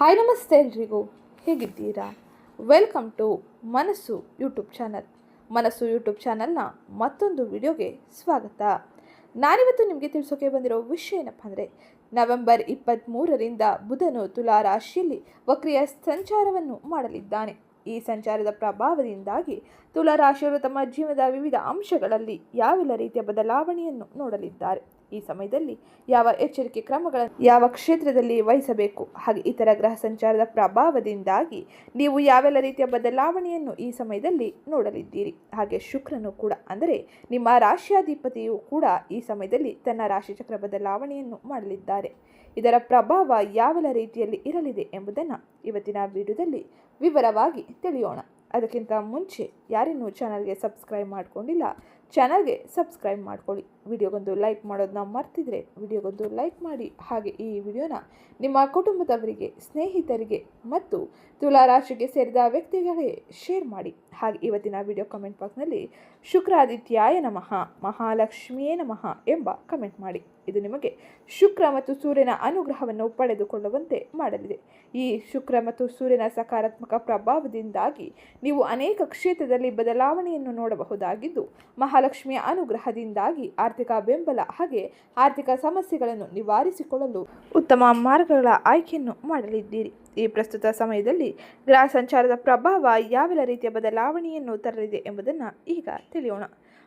Hi ನಮಸ್ತೆ ಎಲ್ರಿಗೂ. ಹೇಗಿದ್ದೀರಾ? Welcome to Manassu YouTube channel Manassu YouTube ಚಾನಲ್ನ ಮತ್ತೊಂದು ವಿಡಿಯೋಗೆ ಸ್ವಾಗತ. ನಾನಿವತ್ತು ನಿಮಗೆ ತಿಳಿಸೋಕೆ ಬಂದಿರೋ ವಿಷಯ ಏನಪ್ಪ ಅಂದರೆ, ನವೆಂಬರ್ ಇಪ್ಪತ್ತ್ಮೂರರಿಂದ ಬುಧನು ತುಲಾ ರಾಶಿಯಲ್ಲಿ ವಕ್ರಿಯ ಸಂಚಾರವನ್ನು ಮಾಡಲಿದ್ದಾನೆ. ಈ ಸಂಚಾರದ ಪ್ರಭಾವದಿಂದಾಗಿ ತುಲಾ ರಾಶಿಯವರು ತಮ್ಮ ಜೀವನದ ವಿವಿಧ ಅಂಶಗಳಲ್ಲಿ ಯಾವೆಲ್ಲ ರೀತಿಯ ಬದಲಾವಣೆಯನ್ನು ನೋಡಲಿದ್ದಾರೆ? ಈ ಸಮಯದಲ್ಲಿ ಯಾವ ಎಚ್ಚರಿಕೆ ಕ್ರಮಗಳನ್ನು ಯಾವ ಕ್ಷೇತ್ರದಲ್ಲಿ ವಹಿಸಬೇಕು, ಹಾಗೆ ಇತರ ಗ್ರಹ ಸಂಚಾರದ ಪ್ರಭಾವದಿಂದಾಗಿ ನೀವು ಯಾವೆಲ್ಲ ರೀತಿಯ ಬದಲಾವಣೆಯನ್ನು ಈ ಸಮಯದಲ್ಲಿ ನೋಡಲಿದ್ದೀರಿ? ಹಾಗೆ ಶುಕ್ರನು ಕೂಡ, ಅಂದರೆ ನಿಮ್ಮ ರಾಶಿಯಾಧಿಪತಿಯು ಕೂಡ ಈ ಸಮಯದಲ್ಲಿ ತನ್ನ ರಾಶಿಚಕ್ರ ಬದಲಾವಣೆಯನ್ನು ಮಾಡಲಿದ್ದಾರೆ. ಇದರ ಪ್ರಭಾವ ಯಾವೆಲ್ಲ ರೀತಿಯಲ್ಲಿ ಇರಲಿದೆ ಎಂಬುದನ್ನು ಇವತ್ತಿನ ವಿಡಿಯೋದಲ್ಲಿ ವಿವರವಾಗಿ ತಿಳಿಯೋಣ. ಅದಕ್ಕಿಂತ ಮುಂಚೆ ಯಾರಿನ್ನೂ ಚಾನಲ್ಗೆ ಸಬ್ಸ್ಕ್ರೈಬ್ ಮಾಡ್ಕೊಂಡಿಲ್ಲ, ಚಾನಲ್ಗೆ ಸಬ್ಸ್ಕ್ರೈಬ್ ಮಾಡ್ಕೊಳ್ಳಿ. ವಿಡಿಯೋಗೊಂದು ಲೈಕ್ ಮಾಡೋದನ್ನ ಮರ್ತಿದ್ರೆ ವಿಡಿಯೋಗೊಂದು ಲೈಕ್ ಮಾಡಿ. ಹಾಗೆ ಈ ವಿಡಿಯೋನ ನಿಮ್ಮ ಕುಟುಂಬದವರಿಗೆ, ಸ್ನೇಹಿತರಿಗೆ ಮತ್ತು ತುಲಾ ರಾಶಿಗೆ ಸೇರಿದ ವ್ಯಕ್ತಿಗಳೇ ಶೇರ್ ಮಾಡಿ. ಹಾಗೆ ಇವತ್ತಿನ ವಿಡಿಯೋ ಕಮೆಂಟ್ ಬಾಕ್ಸ್ನಲ್ಲಿ ಶುಕ್ರಾದಿತ್ಯಾಯ ನಮಃ, ಮಹಾಲಕ್ಷ್ಮಿಯೇ ನಮಃ ಎಂಬ ಕಮೆಂಟ್ ಮಾಡಿ. ಇದು ನಿಮಗೆ ಶುಕ್ರ ಮತ್ತು ಸೂರ್ಯನ ಅನುಗ್ರಹವನ್ನು ಪಡೆದುಕೊಳ್ಳುವಂತೆ ಮಾಡಲಿದೆ. ಈ ಶುಕ್ರ ಮತ್ತು ಸೂರ್ಯನ ಸಕಾರಾತ್ಮಕ ಪ್ರಭಾವದಿಂದಾಗಿ ನೀವು ಅನೇಕ ಕ್ಷೇತ್ರದಲ್ಲಿ ಬದಲಾವಣೆಯನ್ನು ನೋಡಬಹುದಾಗಿದ್ದು, ಮಹಾಲಕ್ಷ್ಮಿಯ ಅನುಗ್ರಹದಿಂದಾಗಿ ಆರ್ಥಿಕ ಬೆಂಬಲ ಹಾಗೆ ಆರ್ಥಿಕ ಸಮಸ್ಯೆಗಳನ್ನು ನಿವಾರಿಸಿಕೊಳ್ಳಲು ಉತ್ತಮ ಮಾರ್ಗಗಳ ಆಯ್ಕೆಯನ್ನು ಮಾಡಲಿದ್ದೀರಿ. ಈ ಪ್ರಸ್ತುತ ಸಮಯದಲ್ಲಿ ಗ್ರಹ ಸಂಚಾರದ ಪ್ರಭಾವ ಯಾವೆಲ್ಲ ರೀತಿಯ ಬದಲಾವಣೆಯನ್ನು ತರಲಿದೆ ಎಂಬುದನ್ನು ಈಗ ತಿಳಿಯೋಣ.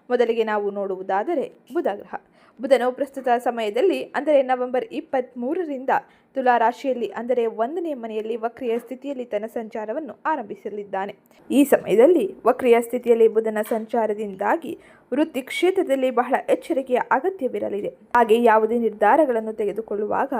ಮೊದಲಿಗೆ ನಾವು ನೋಡುವುದಾದರೆ ಬುಧ ಗ್ರಹ. ಬುಧನು ಪ್ರಸ್ತುತ ಸಮಯದಲ್ಲಿ, ಅಂದರೆ ನವೆಂಬರ್ ಇಪ್ಪತ್ತ್ಮೂರರಿಂದ ತುಲಾ ರಾಶಿಯಲ್ಲಿ ಅಂದರೆ ಒಂದನೇ ಮನೆಯಲ್ಲಿ ವಕ್ರಿಯ ಸ್ಥಿತಿಯಲ್ಲಿ ತನ್ನ ಸಂಚಾರವನ್ನು ಆರಂಭಿಸಲಿದ್ದಾನೆ. ಈ ಸಮಯದಲ್ಲಿ ವಕ್ರಿಯ ಸ್ಥಿತಿಯಲ್ಲಿ ಬುಧನ ಸಂಚಾರದಿಂದಾಗಿ ವೃತ್ತಿ ಕ್ಷೇತ್ರದಲ್ಲಿ ಬಹಳ ಎಚ್ಚರಿಕೆಯ ಅಗತ್ಯವಿರಲಿದೆ. ಹಾಗೆ ಯಾವುದೇ ನಿರ್ಧಾರಗಳನ್ನು ತೆಗೆದುಕೊಳ್ಳುವಾಗ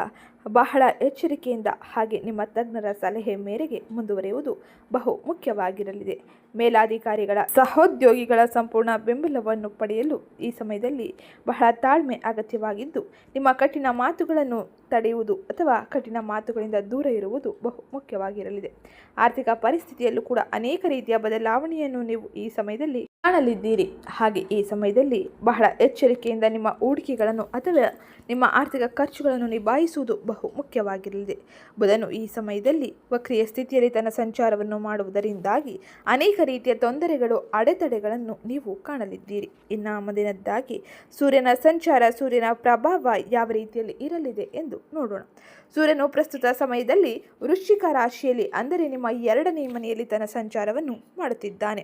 ಬಹಳ ಎಚ್ಚರಿಕೆಯಿಂದ ಹಾಗೆ ನಿಮ್ಮ ತಜ್ಞರ ಸಲಹೆ ಮೇರೆಗೆ ಮುಂದುವರಿಯುವುದು ಬಹು ಮುಖ್ಯವಾಗಿರಲಿದೆ. ಮೇಲಾಧಿಕಾರಿಗಳ, ಸಹೋದ್ಯೋಗಿಗಳ ಸಂಪೂರ್ಣ ಬೆಂಬಲವನ್ನು ಪಡೆಯಲು ಈ ಸಮಯದಲ್ಲಿ ಬಹಳ ತಾಳ್ಮೆ ಅಗತ್ಯವಾಗಿದ್ದು, ನಿಮ್ಮ ಕಠಿಣ ಮಾತುಗಳನ್ನು ತಡೆಯುವುದು ಅಥವಾ ಕಠಿಣ ಮಾತುಗಳಿಂದ ದೂರ ಇರುವುದು ಬಹು ಮುಖ್ಯವಾಗಿರಲಿದೆ. ಆರ್ಥಿಕ ಪರಿಸ್ಥಿತಿಯಲ್ಲೂ ಕೂಡ ಅನೇಕ ರೀತಿಯ ಬದಲಾವಣೆಯನ್ನು ನೀವು ಈ ಸಮಯದಲ್ಲಿ ಕಾಣಲಿದ್ದೀರಿ. ಹಾಗೆ ಈ ಸಮಯದಲ್ಲಿ ಬಹಳ ಎಚ್ಚರಿಕೆಯಿಂದ ನಿಮ್ಮ ಹೂಡಿಕೆಗಳನ್ನು ಅಥವಾ ನಿಮ್ಮ ಆರ್ಥಿಕ ಖರ್ಚುಗಳನ್ನು ನಿಭಾಯಿಸುವುದು ಬಹು ಮುಖ್ಯವಾಗಿರಲಿದೆ. ಬುಧನು ಈ ಸಮಯದಲ್ಲಿ ವಕ್ರಿಯ ಸ್ಥಿತಿಯಲ್ಲಿ ತನ್ನ ಸಂಚಾರವನ್ನು ಮಾಡುವುದರಿಂದಾಗಿ ಅನೇಕ ರೀತಿಯ ತೊಂದರೆಗಳು, ಅಡೆತಡೆಗಳನ್ನು ನೀವು ಕಾಣಲಿದ್ದೀರಿ. ಇನ್ನು ಮುಂದಿನದ್ದಾಗಿ ಸೂರ್ಯನ ಸಂಚಾರ, ಸೂರ್ಯನ ಪ್ರಭಾವ ಯಾವ ರೀತಿಯಲ್ಲಿ ಇರಲಿದೆ ಎಂದು ನೋಡೋಣ. ಸೂರ್ಯನು ಪ್ರಸ್ತುತ ಸಮಯದಲ್ಲಿ ವೃಶ್ಚಿಕ ರಾಶಿಯಲ್ಲಿ, ಅಂದರೆ ನಿಮ್ಮ ಎರಡನೇ ಮನೆಯಲ್ಲಿ ತನ್ನ ಸಂಚಾರವನ್ನು ಮಾಡುತ್ತಿದ್ದಾನೆ.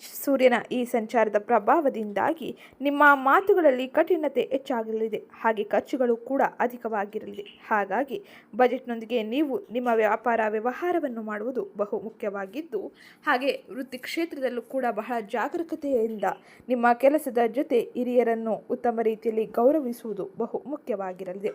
ಸೂರ್ಯನ ಈ ಸಂಚಾರದ ಪ್ರಭಾವದಿಂದಾಗಿ ನಿಮ್ಮ ಮಾತುಗಳಲ್ಲಿ ಕಠಿಣತೆ ಹೆಚ್ಚಾಗಲಿದೆ. ಹಾಗೆ ಖರ್ಚುಗಳು ಕೂಡ ಅಧಿಕವಾಗಿರಲಿದೆ. ಹಾಗಾಗಿ ಬಜೆಟ್ನೊಂದಿಗೆ ನೀವು ನಿಮ್ಮ ವ್ಯಾಪಾರ ವ್ಯವಹಾರವನ್ನು ಮಾಡುವುದು ಬಹು ಮುಖ್ಯವಾಗಿದ್ದು, ಹಾಗೆ ವೃತ್ತಿ ಕ್ಷೇತ್ರದಲ್ಲೂ ಕೂಡ ಬಹಳ ಜಾಗರೂಕತೆಯಿಂದ ನಿಮ್ಮ ಕೆಲಸದ ಜೊತೆ ಹಿರಿಯರನ್ನು ಉತ್ತಮ ರೀತಿಯಲ್ಲಿ ಗೌರವಿಸುವುದು ಬಹು ಮುಖ್ಯವಾಗಿರಲಿದೆ.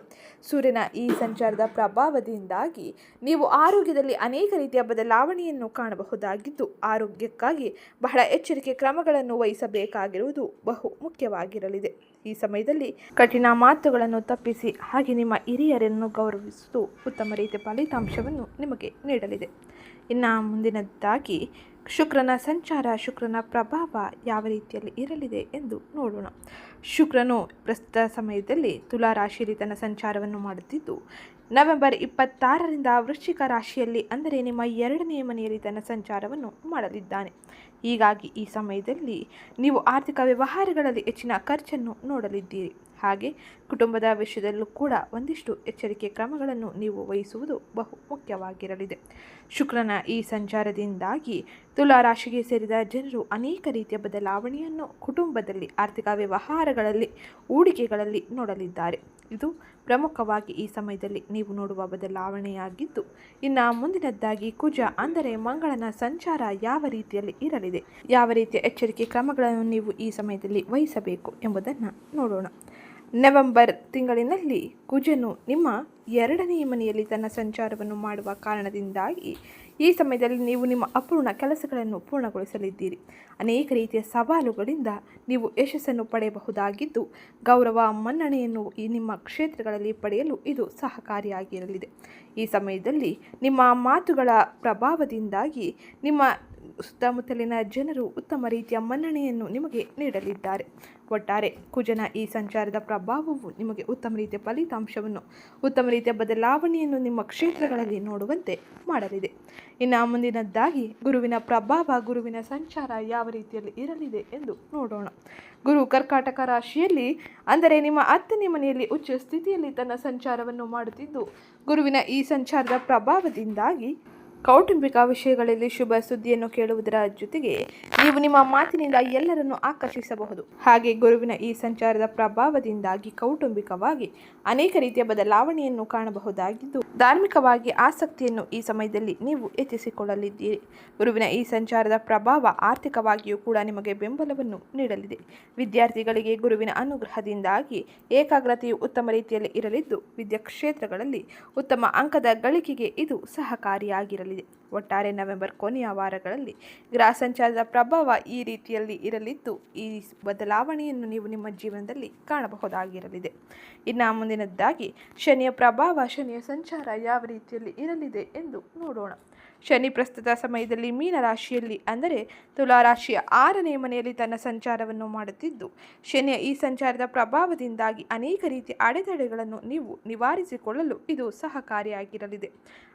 ಸೂರ್ಯನ ಈ ಸಂಚಾರದ ಪ್ರಭಾವದಿಂದಾಗಿ ನೀವು ಆರೋಗ್ಯದಲ್ಲಿ ಅನೇಕ ರೀತಿಯ ಬದಲಾವಣೆಯನ್ನು ಕಾಣಬಹುದಾಗಿದ್ದು, ಆರೋಗ್ಯಕ್ಕಾಗಿ ಬಹಳ ಎಚ್ಚರಿಕೆ ಕ್ರಮಗಳನ್ನು ವಹಿಸಬೇಕಾಗಿರುವುದು ಬಹು ಮುಖ್ಯವಾಗಿರಲಿದೆ. ಈ ಸಮಯದಲ್ಲಿ ಕಠಿಣ ಮಾತುಗಳನ್ನು ತಪ್ಪಿಸಿ ಹಾಗೆ ನಿಮ್ಮ ಹಿರಿಯರನ್ನು ಗೌರವಿಸುವುದು ಉತ್ತಮ ರೀತಿಯ ಫಲಿತಾಂಶವನ್ನು ನಿಮಗೆ ನೀಡಲಿದೆ. ಇನ್ನು ಮುಂದಿನದ್ದಾಗಿ ಶುಕ್ರನ ಸಂಚಾರ, ಶುಕ್ರನ ಪ್ರಭಾವ ಯಾವ ರೀತಿಯಲ್ಲಿ ಇರಲಿದೆ ಎಂದು ನೋಡೋಣ. ಶುಕ್ರನು ಪ್ರಸ್ತುತ ಸಮಯದಲ್ಲಿ ತುಲಾ ರಾಶಿಯಲ್ಲಿ ತನ್ನ ಸಂಚಾರವನ್ನು ಮಾಡುತ್ತಿದ್ದು, ನವೆಂಬರ್ ಇಪ್ಪತ್ತಾರರಿಂದ ವೃಶ್ಚಿಕ ರಾಶಿಯಲ್ಲಿ ಅಂದರೆ ನಿಮ್ಮ ಎರಡನೇ ಮನೆಯಲ್ಲಿ ತನ್ನ ಸಂಚಾರವನ್ನು ಮಾಡಲಿದ್ದಾನೆ. ಹೀಗಾಗಿ ಈ ಸಮಯದಲ್ಲಿ ನೀವು ಆರ್ಥಿಕ ವ್ಯವಹಾರಗಳಲ್ಲಿ ಹೆಚ್ಚಿನ ಖರ್ಚನ್ನು ನೋಡಲಿದ್ದೀರಿ. ಹಾಗೆ ಕುಟುಂಬದ ವಿಷಯದಲ್ಲೂ ಕೂಡ ಒಂದಿಷ್ಟು ಎಚ್ಚರಿಕೆ ಕ್ರಮಗಳನ್ನು ನೀವು ವಹಿಸುವುದು ಬಹು ಮುಖ್ಯವಾಗಿರಲಿದೆ. ಶುಕ್ರನ ಈ ಸಂಚಾರದಿಂದಾಗಿ ತುಲಾ ರಾಶಿಗೆ ಸೇರಿದ ಜನರು ಅನೇಕ ರೀತಿಯ ಬದಲಾವಣೆಯನ್ನು ಕುಟುಂಬದಲ್ಲಿ ಆರ್ಥಿಕ ವ್ಯವಹಾರಗಳಲ್ಲಿ, ಹೂಡಿಕೆಗಳಲ್ಲಿ ನೋಡಲಿದ್ದಾರೆ. ಇದು ಪ್ರಮುಖವಾಗಿ ಈ ಸಮಯದಲ್ಲಿ ನೀವು ನೋಡುವ ಬದಲಾವಣೆಯಾಗಿದ್ದು, ಇನ್ನು ಮುಂದಿನದ್ದಾಗಿ ಕುಜ ಅಂದರೆ ಮಂಗಳನ ಸಂಚಾರ ಯಾವ ರೀತಿಯಲ್ಲಿ ಇರಲಿದೆ, ಯಾವ ರೀತಿಯ ಎಚ್ಚರಿಕೆ ಕ್ರಮಗಳನ್ನು ನೀವು ಈ ಸಮಯದಲ್ಲಿ ವಹಿಸಬೇಕು ಎಂಬುದನ್ನು ನೋಡೋಣ. ನವೆಂಬರ್ ತಿಂಗಳಿನಲ್ಲಿ ಕುಜನು ನಿಮ್ಮ ಎರಡನೇ ಮನೆಯಲ್ಲಿ ತನ್ನ ಸಂಚಾರವನ್ನು ಮಾಡುವ ಕಾರಣದಿಂದಾಗಿ ಈ ಸಮಯದಲ್ಲಿ ನೀವು ನಿಮ್ಮ ಅಪೂರ್ಣ ಕೆಲಸಗಳನ್ನು ಪೂರ್ಣಗೊಳಿಸಲಿದ್ದೀರಿ. ಅನೇಕ ರೀತಿಯ ಸವಾಲುಗಳಿಂದ ನೀವು ಯಶಸ್ಸನ್ನು ಪಡೆಯಬಹುದಾಗಿದ್ದು, ಗೌರವ ಮನ್ನಣೆಯನ್ನು ಈ ನಿಮ್ಮ ಕ್ಷೇತ್ರಗಳಲ್ಲಿ ಪಡೆಯಲು ಇದು ಸಹಕಾರಿಯಾಗಿರಲಿದೆ. ಈ ಸಮಯದಲ್ಲಿ ನಿಮ್ಮ ಮಾತುಗಳ ಪ್ರಭಾವದಿಂದಾಗಿ ನಿಮ್ಮ ಸುತ್ತಮುತ್ತಲಿನ ಜನರು ಉತ್ತಮ ರೀತಿಯ ಮನ್ನಣೆಯನ್ನು ನಿಮಗೆ ನೀಡಲಿದ್ದಾರೆ. ಒಟ್ಟಾರೆ ಕುಜನ ಈ ಸಂಚಾರದ ಪ್ರಭಾವವು ನಿಮಗೆ ಉತ್ತಮ ರೀತಿಯ ಫಲಿತಾಂಶವನ್ನು, ಉತ್ತಮ ರೀತಿಯ ಬದಲಾವಣೆಯನ್ನು ನಿಮ್ಮ ಕ್ಷೇತ್ರಗಳಲ್ಲಿ ನೋಡುವಂತೆ ಮಾಡಲಿದೆ. ಇನ್ನು ಮುಂದಿನದ್ದಾಗಿ, ಗುರುವಿನ ಪ್ರಭಾವ, ಗುರುವಿನ ಸಂಚಾರ ಯಾವ ರೀತಿಯಲ್ಲಿ ಇರಲಿದೆ ಎಂದು ನೋಡೋಣ. ಗುರು ಕರ್ಕಾಟಕ ರಾಶಿಯಲ್ಲಿ, ಅಂದರೆ ನಿಮ್ಮ ಹತ್ತನೇ ಮನೆಯಲ್ಲಿ ಉಚ್ಚ ಸ್ಥಿತಿಯಲ್ಲಿ ತನ್ನ ಸಂಚಾರವನ್ನು ಮಾಡುತ್ತಿದ್ದು, ಗುರುವಿನ ಈ ಸಂಚಾರದ ಪ್ರಭಾವದಿಂದಾಗಿ ಕೌಟುಂಬಿಕ ವಿಷಯಗಳಲ್ಲಿ ಶುಭ ಸುದ್ದಿಯನ್ನು ಕೇಳುವುದರ ಜೊತೆಗೆ ನೀವು ನಿಮ್ಮ ಮಾತಿನಿಂದ ಎಲ್ಲರನ್ನು ಆಕರ್ಷಿಸಬಹುದು. ಹಾಗೆ ಗುರುವಿನ ಈ ಸಂಚಾರದ ಪ್ರಭಾವದಿಂದಾಗಿ ಕೌಟುಂಬಿಕವಾಗಿ ಅನೇಕ ರೀತಿಯ ಬದಲಾವಣೆಯನ್ನು ಕಾಣಬಹುದಾಗಿದ್ದು, ಧಾರ್ಮಿಕವಾಗಿ ಆಸಕ್ತಿಯನ್ನು ಈ ಸಮಯದಲ್ಲಿ ನೀವು ಹೆಚ್ಚಿಸಿಕೊಳ್ಳಲಿದ್ದೀರಿ. ಗುರುವಿನ ಈ ಸಂಚಾರದ ಪ್ರಭಾವ ಆರ್ಥಿಕವಾಗಿಯೂ ಕೂಡ ನಿಮಗೆ ಬೆಂಬಲವನ್ನು ನೀಡಲಿದೆ. ವಿದ್ಯಾರ್ಥಿಗಳಿಗೆ ಗುರುವಿನ ಅನುಗ್ರಹದಿಂದಾಗಿ ಏಕಾಗ್ರತೆಯು ಉತ್ತಮ ರೀತಿಯಲ್ಲಿ ಇರಲಿದ್ದು ವಿದ್ಯಾ ಕ್ಷೇತ್ರಗಳಲ್ಲಿ ಉತ್ತಮ ಅಂಕದ ಗಳಿಕೆಗೆ ಇದು ಸಹಕಾರಿಯಾಗಿರಲಿದೆ ಒಟ್ಟಾರೆ ನವೆಂಬರ್ ಕೊನೆಯ ವಾರಗಳಲ್ಲಿ ಗ್ರಹ ಸಂಚಾರದ ಪ್ರಭಾವ ಈ ರೀತಿಯಲ್ಲಿ ಇರಲಿದ್ದು, ಈ ಬದಲಾವಣೆಯನ್ನು ನೀವು ನಿಮ್ಮ ಜೀವನದಲ್ಲಿ ಕಾಣಬಹುದಾಗಿರಲಿದೆ. ಇನ್ನು ಮುಂದಿನದ್ದಾಗಿ, ಶನಿಯ ಪ್ರಭಾವ, ಶನಿಯ ಸಂಚಾರ ಯಾವ ರೀತಿಯಲ್ಲಿ ಇರಲಿದೆ ಎಂದು ನೋಡೋಣ. ಶನಿ ಪ್ರಸ್ತುತ ಸಮಯದಲ್ಲಿ ಮೀನ ರಾಶಿಯಲ್ಲಿ ಅಂದರೆ ತುಲಾರಾಶಿಯ ಆರನೇ ಮನೆಯಲ್ಲಿ ತನ್ನ ಸಂಚಾರವನ್ನು ಮಾಡುತ್ತಿದ್ದು, ಶನಿಯ ಈ ಸಂಚಾರದ ಪ್ರಭಾವದಿಂದಾಗಿ ಅನೇಕ ರೀತಿಯ ಅಡೆತಡೆಗಳನ್ನು ನೀವು ನಿವಾರಿಸಿಕೊಳ್ಳಲು ಇದು ಸಹಕಾರಿಯಾಗಿರಲಿದೆ.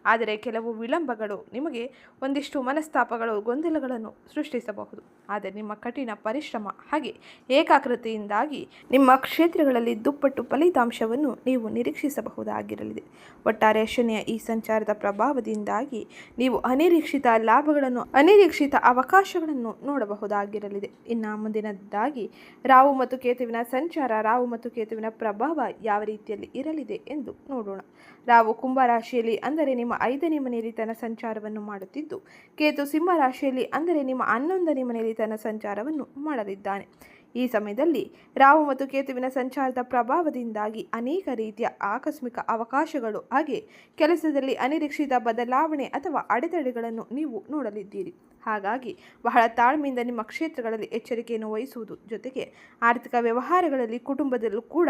ಆದರೆ ಕೆಲವು ವಿಳಂಬಗಳು ನಿಮಗೆ ಒಂದಿಷ್ಟು ಮನಸ್ತಾಪಗಳು, ಗೊಂದಲಗಳನ್ನು ಸೃಷ್ಟಿಸಬಹುದು. ಆದರೆ ನಿಮ್ಮ ಕಠಿಣ ಪರಿಶ್ರಮ ಹಾಗೆ ಏಕಾಗ್ರತೆಯಿಂದಾಗಿ ನಿಮ್ಮ ಕ್ಷೇತ್ರಗಳಲ್ಲಿ ದುಪ್ಪಟ್ಟು ಫಲಿತಾಂಶವನ್ನು ನೀವು ನಿರೀಕ್ಷಿಸಬಹುದಾಗಿರಲಿದೆ. ಒಟ್ಟಾರೆ ಶನಿಯ ಈ ಸಂಚಾರದ ಪ್ರಭಾವದಿಂದಾಗಿ ನೀವು ಅನಿರೀಕ್ಷಿತ ಲಾಭಗಳನ್ನು, ಅನಿರೀಕ್ಷಿತ ಅವಕಾಶಗಳನ್ನು ನೋಡಬಹುದಾಗಿರಲಿದೆ. ಇನ್ನು ಮುಂದಿನದ್ದಾಗಿ ರಾವು ಮತ್ತು ಕೇತುವಿನ ಸಂಚಾರ ರಾವು ಮತ್ತು ಕೇತುವಿನ ಪ್ರಭಾವ ಯಾವ ರೀತಿಯಲ್ಲಿ ಇರಲಿದೆ ಎಂದು ನೋಡೋಣ. ರಾವು ಕುಂಭ ರಾಶಿಯಲ್ಲಿ ಅಂದರೆ ನಿಮ್ಮ ಐದನೇ ಮನೆಯಲ್ಲಿ ತನ್ನ ಸಂಚಾರವನ್ನು ಮಾಡುತ್ತಿದ್ದು, ಕೇತು ಸಿಂಹ ರಾಶಿಯಲ್ಲಿ ಅಂದರೆ ನಿಮ್ಮ ಹನ್ನೊಂದನೇ ಮನೆಯಲ್ಲಿ ತನ್ನ ಸಂಚಾರವನ್ನು ಮಾಡಲಿದ್ದಾನೆ. ಈ ಸಮಯದಲ್ಲಿ ರಾಹು ಮತ್ತು ಕೇತುವಿನ ಸಂಚಾರದ ಪ್ರಭಾವದಿಂದಾಗಿ ಅನೇಕ ರೀತಿಯ ಆಕಸ್ಮಿಕ ಅವಕಾಶಗಳು ಹಾಗೆ ಕೆಲಸದಲ್ಲಿ ಅನಿರೀಕ್ಷಿತ ಬದಲಾವಣೆ ಅಥವಾ ಅಡೆತಡೆಗಳನ್ನು ನೀವು ನೋಡಲಿದ್ದೀರಿ. ಹಾಗಾಗಿ ಬಹಳ ತಾಳ್ಮೆಯಿಂದ ನಿಮ್ಮ ಕ್ಷೇತ್ರಗಳಲ್ಲಿ ಎಚ್ಚರಿಕೆಯನ್ನು ವಹಿಸುವುದು ಜೊತೆಗೆ ಆರ್ಥಿಕ ವ್ಯವಹಾರಗಳಲ್ಲಿ ಕುಟುಂಬದಲ್ಲೂ ಕೂಡ